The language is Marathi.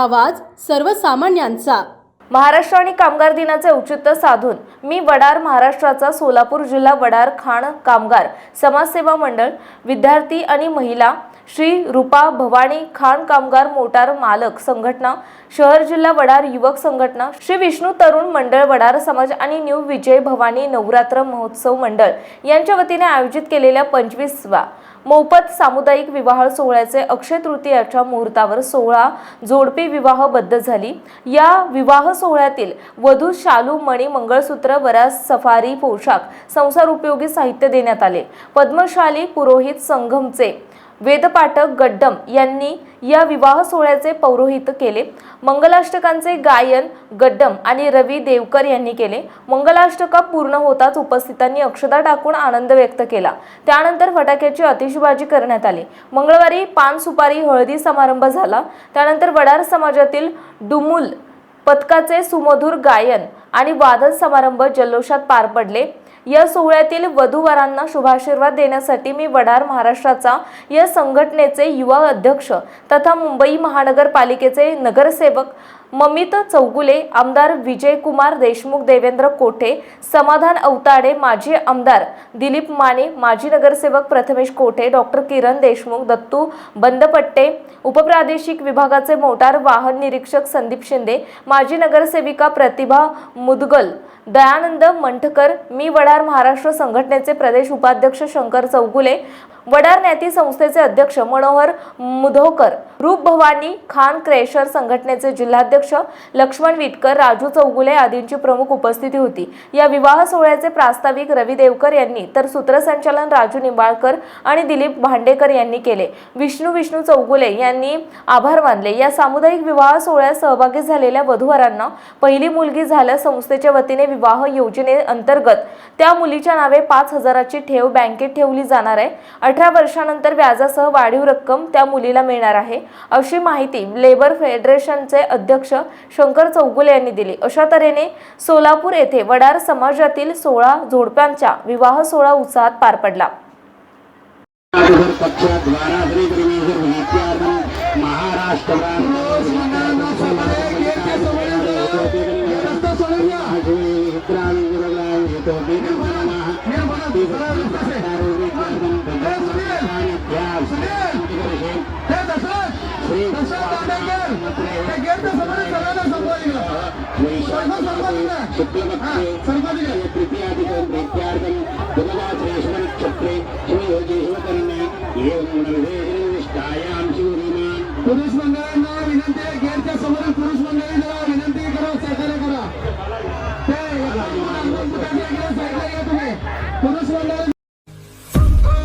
आवाज सर्वसामान्यांचा. महाराष्ट्र आणि कामगार दिनाचे औचित्य साधून मी वडार महाराष्ट्राचा सोलापूर जिल्हा वडार खाण कामगार समाजसेवा मंडळ विद्यार्थी आणि महिला श्री रूपा भवानी खाण कामगार मोटार मालक संघटना शहर जिल्हा वडार युवक संघटना श्री विष्णू तरुण मंडळ वडार समाज आणि न्यू विजय भवानी नवरात्र महोत्सव मंडळ यांच्या वतीने आयोजित केलेल्या पंचवीसवा मोफत सामुदायिक विवाह सोहळ्याचे अक्षय तृतीयाच्या मुहूर्तावर सोहळा जोडपी विवाहबद्ध झाली. या विवाह सोहळ्यातील वधू शालू मणी मंगळसूत्र वरास सफारी पोशाख संसार उपयोगी साहित्य देण्यात आले. पद्मशाली पुरोहित संगमचे वेदपाठक गड्डम यांनी या विवाह सोहळ्याचे पौरोहित केले. मंगलाष्टकांचे गायन गड्डम आणि रवी देवकर यांनी केले. मंगलाष्टका पूर्ण होताच उपस्थितांनी अक्षदा टाकून आनंद व्यक्त केला. त्यानंतर फटाक्याची अतिशबाजी करण्यात आली. मंगळवारी पान सुपारी हळदी समारंभ झाला. त्यानंतर वडार समाजातील डुमुल पथकाचे सुमधुर गायन आणि वादन समारंभ जल्लोषात पार पडले. या सोहळ्यातील वधूवरांना शुभाशीर्वाद देण्यासाठी मी वडार महाराष्ट्राचा या संघटनेचे युवा अध्यक्ष तथा मुंबई महानगरपालिकेचे नगरसेवक ममित चौगुले आमदार विजयकुमार देशमुख देवेंद्र कोठे समाधान अवताडे माजी आमदार दिलीप माने माजी नगरसेवक प्रथमेश कोठे डॉक्टर किरण देशमुख दत्तू बंदपट्टे उपप्रादेशिक विभागाचे मोटार वाहन निरीक्षक संदीप शिंदे माजी नगरसेविका प्रतिभा मुदगल दयानंद मंठकर मी वडार महाराष्ट्र संघटनेचे प्रदेश उपाध्यक्ष शंकर चौगुले वडार न्याती संस्थेचे अध्यक्ष मनोहर मुधोकर रूप भवानी खान क्रेशर संघटनेचे जिल्हाध्यक्ष लक्ष्मण विटकर राजू चौगुले आदींची प्रमुख उपस्थिती होती. या विवाह सोहळ्याचे प्रास्ताविक रवी देवकर यांनी तर सूत्रसंचालन राजू निंबाळकर आणि दिलीप भांडेकर यांनी केले. विष्णू विष्णू चौगुले यांनी आभार मानले. या सामुदायिक विवाह सोहळ्यात सहभागी झालेल्या वधूवरांना पहिली मुलगी झाल्यास संस्थेच्या वतीने विवाह योजनेअंतर्गत. त्या मुलीच्या नावे पाच हजाराची ठेव बँकेत ठेवली जाणार आहे. अठरा वर्षानंतर व्याजासह वाढीव रक्कम त्या मुलीला मिळणार आहे अशी माहिती लेबर फेडरेशनचे अध्यक्ष शंकर चौगुले यांनी दिली. अशा तऱ्हेने सोलापूर येथे वडार समाजातील सोळा जोडप्यांचा विवाह सोहळा उत्साहात पार पडला. आदिवर पक्षद्वारा श्री एवं पुरुष मंडळांना